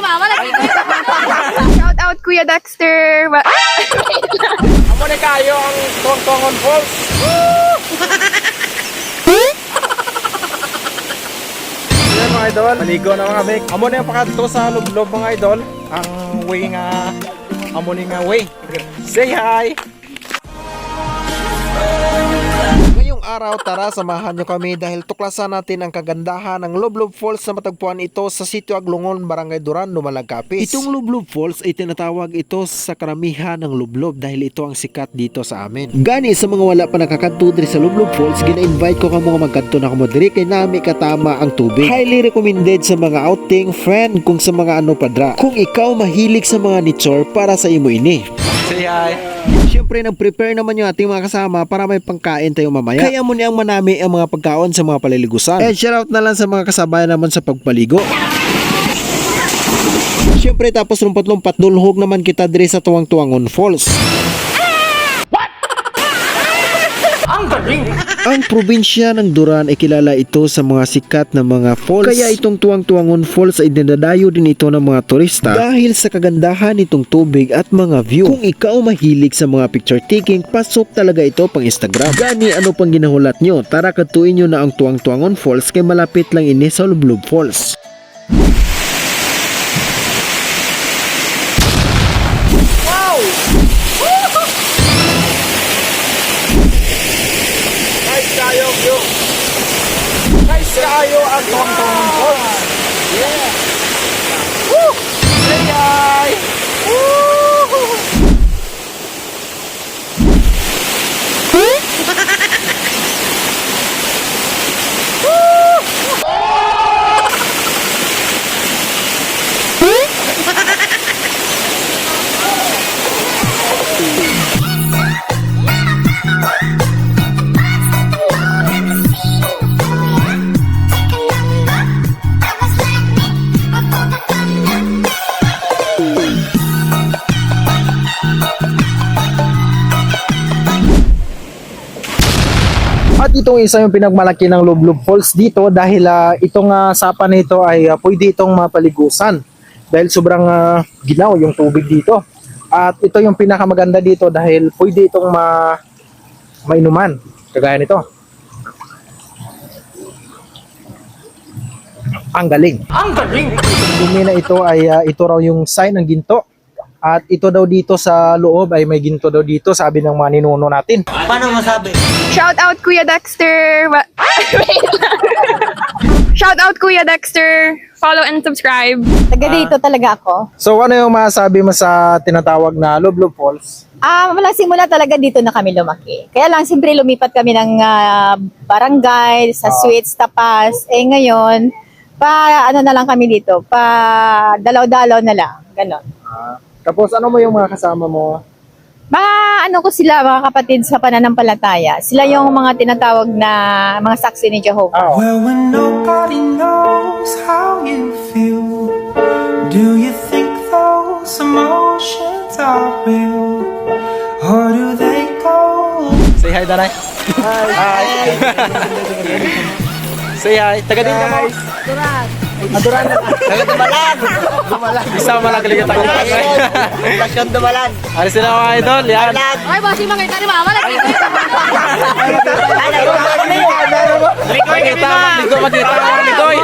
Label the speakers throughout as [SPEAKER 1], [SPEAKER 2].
[SPEAKER 1] ni Mama. Lagi ko. Shout out Kuya Dexter.
[SPEAKER 2] Amo ni kayo ang Tongtongon Falls. Yan mga idol, maligo na mga big. Amo na yung pakadto sa lublob mga idol. Ang way nga, amo ni nga way. Say hi! Araw, tara samahan nyo kami dahil tuklasan natin ang kagandahan ng Lublob Falls na matagpuan ito sa sitio Aglungon, Barangay Duran, Dumalagkapis. Itong Lublob Falls ay tinatawag ito sa karamihan ng Lublob dahil ito ang sikat dito sa amin. Gani sa mga wala pa nakakadto diri sa Lublob Falls, gina-invite ko kamo nga magkadto na kamo diri kay nami katama ang tubig. Highly recommended sa mga outing, friend, kung sa mga ano padra. Kung ikaw mahilig sa mga nature para sa imo ini. Say hi! Siyempre, nag-prepare naman yung ating mga kasama para may pangkain tayo mamaya. Kaya mo niyang manami ang mga pagkaon sa mga paliligusan. And shoutout na lang sa mga kasabayan naman sa pagpaligo. Siyempre, tapos lumpat-lumpat, dulhog naman kita dire sa Tuwang-Tuwangon Falls. Ang probinsya ng Duran ay kilala ito sa mga sikat na mga falls. Kaya itong Tuwang-Tuwangon Falls ay dinadayo din ito ng mga turista dahil sa kagandahan nitong tubig at mga view. Kung ikaw mahilig sa mga picture taking, pasok talaga ito pang Instagram. Gani ano pang ginahulat nyo? Tara katuin nyo na ang Tuwang-Tuwangon Falls kay malapit lang ini sa Lublub Falls. Guys, kayo view. Guys, kayo At itong isa yung pinagmalaki ng Lublub Falls dito dahil ah, itong uh, sapa nito ay ah, pwede itong mapaligusan dahil sobrang ah, ginaw yung tubig dito. At ito yung pinakamaganda dito dahil pwede itong ma mainuman kagaya nito. Ang galing. Ang galing. Dumi na ito ay ah, ito raw yung sign ng ginto. At ito daw dito sa loob ay may ginto daw dito sabi ng mga ninuno natin.
[SPEAKER 1] Shout out Kuya Dexter. Shout out Kuya Dexter. Follow and subscribe.
[SPEAKER 3] Taga dito talaga ako.
[SPEAKER 2] So ano yung masabi mo sa tinatawag na Lublob Falls?
[SPEAKER 3] Ah, mula simula talaga dito na kami lumaki. Kaya lang siyempre lumipat kami ng ah, barangay sa Sweets Tapas. Eh ngayon, pa ano na lang kami dito, pa dalaw-dalaw na lang, ganon.
[SPEAKER 2] Tapos ano mo yung mga kasama mo?
[SPEAKER 3] Mga ano ko sila, mga kapatid sa pananampalataya. Sila yung mga tinatawag na mga saksi ni Jehovah.
[SPEAKER 2] Ah,
[SPEAKER 4] Well, when nobody knows how you feel, do you think those emotions are real? Or do they go?
[SPEAKER 2] Say hi, Danay. Hi. Hi. Say hi. Taga din ka mo. Duran. Duran. Taga Dumalan. Dumalan. Isa malang kaligat ako. Lasyon Dumalan. Alis sila mga idol. Yan.
[SPEAKER 1] Ay, bossy, makita ni Mama. Lagi ko.
[SPEAKER 2] Makita. Ligo makita. Ligoy.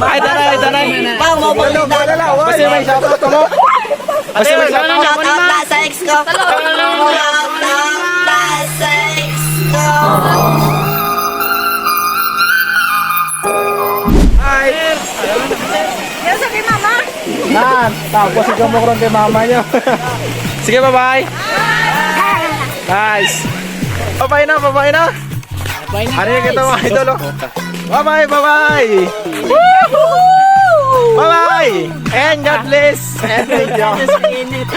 [SPEAKER 2] Ay, Danay. Danay.
[SPEAKER 5] Pang mo yung dalawa.
[SPEAKER 2] Kasi may shoutout mo. Kasi may shoutout.
[SPEAKER 5] Shout out na sa ex ko. Shout out na sa ex ko.
[SPEAKER 1] Yan sa kay Mama.
[SPEAKER 2] Nan, tapos ikaw mo kron kay mama nyo. Sige, bye-bye. Nice. Bye-bye na, bye-bye na. Bye na, Ano yung kita mga idol? oh? Bye-bye, bye-bye. Woohoo! Bye-bye. And God bless. And thank you.